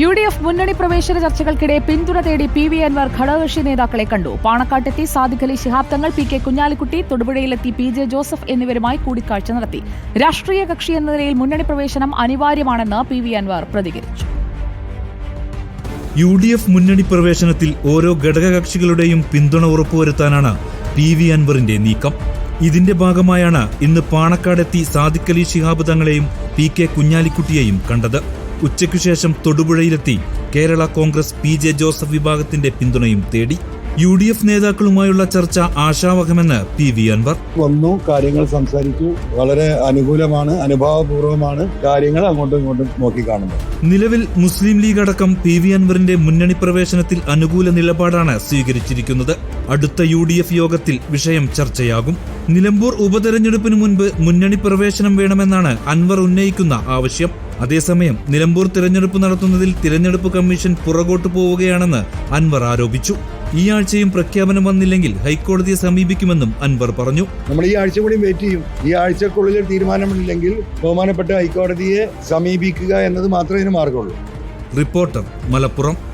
U D F മുന്നണി പ്രവേശന ചർച്ചകൾക്കിടെ പിന്തുണ തേടി പി വി അൻവർ ഘടകകക്ഷി നേതാക്കളെ കണ്ടു. പാണക്കാട്ടെത്തി സാദിഖ് അലി ശിഹാബ് തങ്ങൾ പി കെ കുഞ്ഞാലിക്കുട്ടി തൊടുപുഴയിലെത്തി പി ജെ ജോസഫ് എന്നിവരുമായി കൂടിക്കാഴ്ച നടത്തി. രാഷ്ട്രീയ കക്ഷി എന്ന നിലയിൽ മുന്നണി പ്രവേശനം അനിവാര്യമാണെന്ന് പി വി അൻവർ പ്രതികരിച്ചു. യു ഡി എഫ് മുന്നണി പ്രവേശനത്തിൽ ഓരോ ഘടകകക്ഷികളുടെയും പിന്തുണ ഉറപ്പുവരുത്താനാണ് പി വി അൻവറിന്റെ നീക്കം. ഇതിന്റെ ഭാഗമായാണ് ഇന്ന് പാണക്കാടെത്തി സാദിഖ് അലി ശിഹാബ് തങ്ങളെയും പി കെ കുഞ്ഞാലിക്കുട്ടിയെയും കണ്ടത്. ഉച്ചയ്ക്കു ശേഷം തൊടുപുഴയിലെത്തി Kerala Congress P J Joseph വിഭാഗത്തിന്റെ പിന്തുണയും തേടി യു ഡി എഫ് നേതാക്കളുമായുള്ള ചർച്ച ആശാവഹമെന്ന് പി വി അൻവർ. വന്നു കാര്യങ്ങൾ സംസാരിച്ചു. വളരെ അനുകൂലമാണ് അനുഭാവപൂർവമാണ് കാര്യങ്ങൾ അങ്ങോട്ടും ഇങ്ങോട്ടും നോക്കി കാണുന്നത് നിലവിൽ മുസ്ലിം ലീഗ് അടക്കം പി വി അൻവറിന്റെ മുന്നണി പ്രവേശനത്തിൽ അനുകൂല നിലപാടാണ് സ്വീകരിച്ചിരിക്കുന്നത്. അടുത്ത യു ഡി എഫ് യോഗത്തിൽ വിഷയം ചർച്ചയാകും. നിലമ്പൂർ ഉപതെരഞ്ഞെടുപ്പിന് മുൻപ് മുന്നണി പ്രവേശനം വേണമെന്നാണ് അൻവർ ഉന്നയിക്കുന്ന ആവശ്യം. അതേസമയം നിലമ്പൂർ തിരഞ്ഞെടുപ്പ് നടത്തുന്നതിൽ തിരഞ്ഞെടുപ്പ് കമ്മീഷൻ പുറകോട്ടു പോവുകയാണെന്ന് അൻവർ ആരോപിച്ചു. ഈ ആഴ്ചയും പ്രഖ്യാപനം വന്നില്ലെങ്കിൽ ഹൈക്കോടതിയെ സമീപിക്കുമെന്നും അൻവർ പറഞ്ഞു. നമ്മൾ ഈ ആഴ്ച കൂടി വെയിറ്റ് ചെയ്യും. ഈ ആഴ്ചക്കുള്ളിൽ തീരുമാനമില്ലെങ്കിൽ ബഹുമാനപ്പെട്ട ഹൈക്കോടതിയെ സമീപിക്കുക എന്നത് മാത്രമേ ഇതിന് മാർഗമുള്ളൂ. റിപ്പോർട്ടർ മലപ്പുറം.